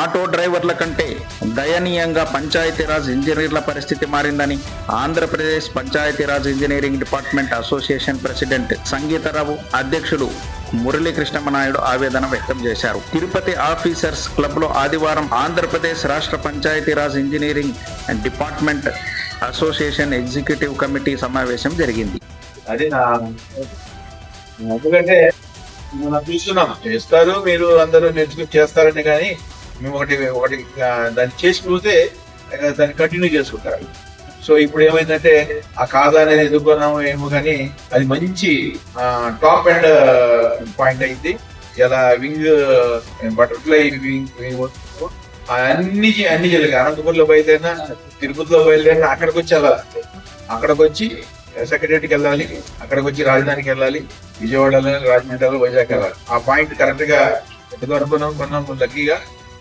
Auto డ్రైవర్ల కంటే దయనీయంగా పంచాయతీరాజ్ ఇంజనీర్ల పరిస్థితి మారిందని Andhra Pradesh Panchayati Raj engineering department association president Sangeetha Rao అధ్యక్షులు మురళీకృష్ణమనాయుడు ఆవేదన వ్యక్తం చేశారు. తిరుపతి ఆఫీసర్స్ క్లబ్లో ఆదివారం ఆంధ్రప్రదేశ్ రాష్ట్ర Panchayati Raj engineering department association executive committee సమావేశం జరిగింది. అది ఎందుకంటే మనం చూస్తున్నాం చేస్తారు మీరు అందరూ నేర్చుకుని చేస్తారని కానీ మేము ఒకటి ఒకటి దాన్ని చేసి చూస్తే దాన్ని కంటిన్యూ చేసుకుంటారు. సో ఇప్పుడు ఏమైందంటే ఆ కాదా అనేది ఎదుర్కొన్నాము ఏమో కానీ అది మంచి టాప్ అండ్ పాయింట్ అయింది. ఇలా వింగ్ బటర్ఫ్లై వింగ్ అన్ని అన్ని జరిగాయి అనంతపురంలో బయలుదేరినా తిరుపతిలో బయలుదేరినా అక్కడికి వచ్చి వెళ్ళాలి అక్కడికి వచ్చి సెక్రటరీకి వెళ్ళాలి అక్కడికి వచ్చి రాజధానికి వెళ్ళాలి విజయవాడలో రాజమండ్రిలో వైజాగ్ వెళ్ళాలి. ఆ పాయింట్ కరెక్ట్గా ఎంతవరకు కొన్నాం లక్కీగా